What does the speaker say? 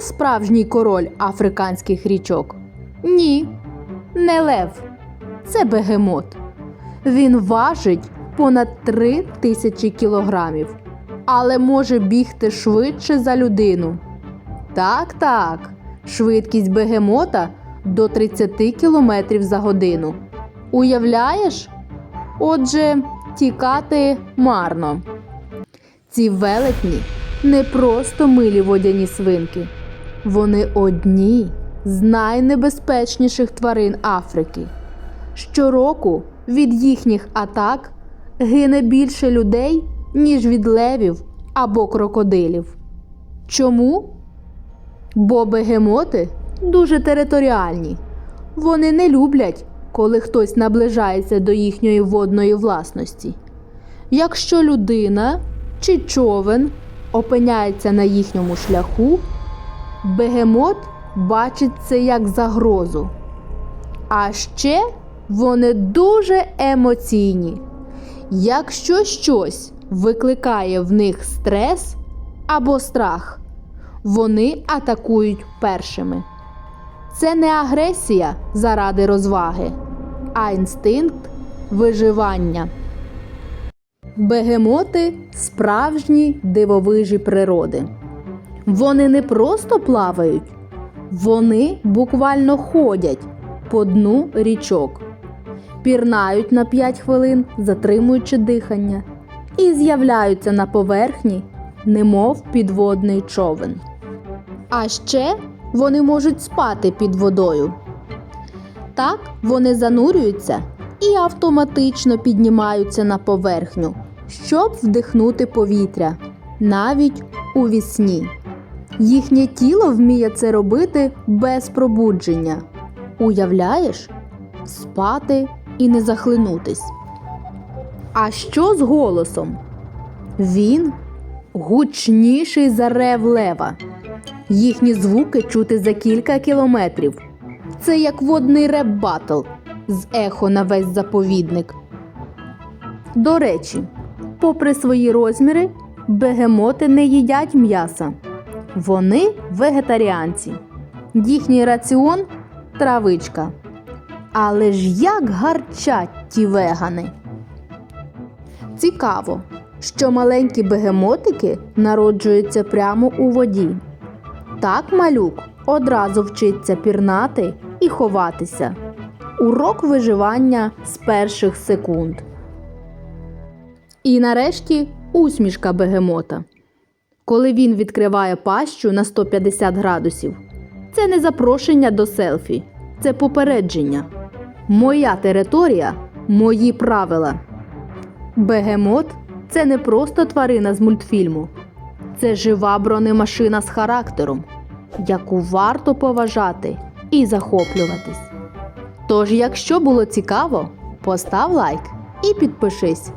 Справжній король африканських річок? Ні, не лев. Це бегемот. Він важить понад 3 тисячі кілограмів, але може бігти швидше за людину. Так, так, швидкість бегемота до 30 кілометрів за годину. Уявляєш? Отже, тікати марно. Ці велетні не просто милі водяні свинки. Вони одні з найнебезпечніших тварин Африки. Щороку від їхніх атак гине більше людей, ніж від левів або крокодилів. Чому? Бо бегемоти дуже територіальні. Вони не люблять, коли хтось наближається до їхньої водної власності. Якщо людина чи човен опиняється на їхньому шляху, бегемот бачить це як загрозу. А ще вони дуже емоційні. Якщо щось викликає в них стрес або страх, вони атакують першими. Це не агресія заради розваги, а інстинкт виживання. Бегемоти справжні дивовижі природи. Вони не просто плавають, вони буквально ходять по дну річок, пірнають на 5 хвилин, затримуючи дихання, і з'являються на поверхні, немов підводний човен. А ще вони можуть спати під водою. Так вони занурюються і автоматично піднімаються на поверхню, щоб вдихнути повітря, навіть у вісні. Їхнє тіло вміє це робити без пробудження. Уявляєш? Спати і не захлинутись. А що з голосом? Він гучніший за рев лева. Їхні звуки чути за кілька кілометрів. Це як водний реп-батл з ехо на весь заповідник. До речі, попри свої розміри, бегемоти не їдять м'яса. Вони вегетаріанці. Їхній раціон травичка. Але ж як гарчать ті вегани. Цікаво, що маленькі бегемотики народжуються прямо у воді. Так малюк одразу вчиться пірнати і ховатися. Урок виживання з перших секунд. І нарешті усмішка бегемота. Коли він відкриває пащу на 150 градусів, це не запрошення до селфі, це попередження. Моя територія, мої правила. Бегемот це не просто тварина з мультфільму, це жива бронемашина з характером, яку варто поважати і захоплюватись. Тож, якщо було цікаво, постав лайк і підпишись.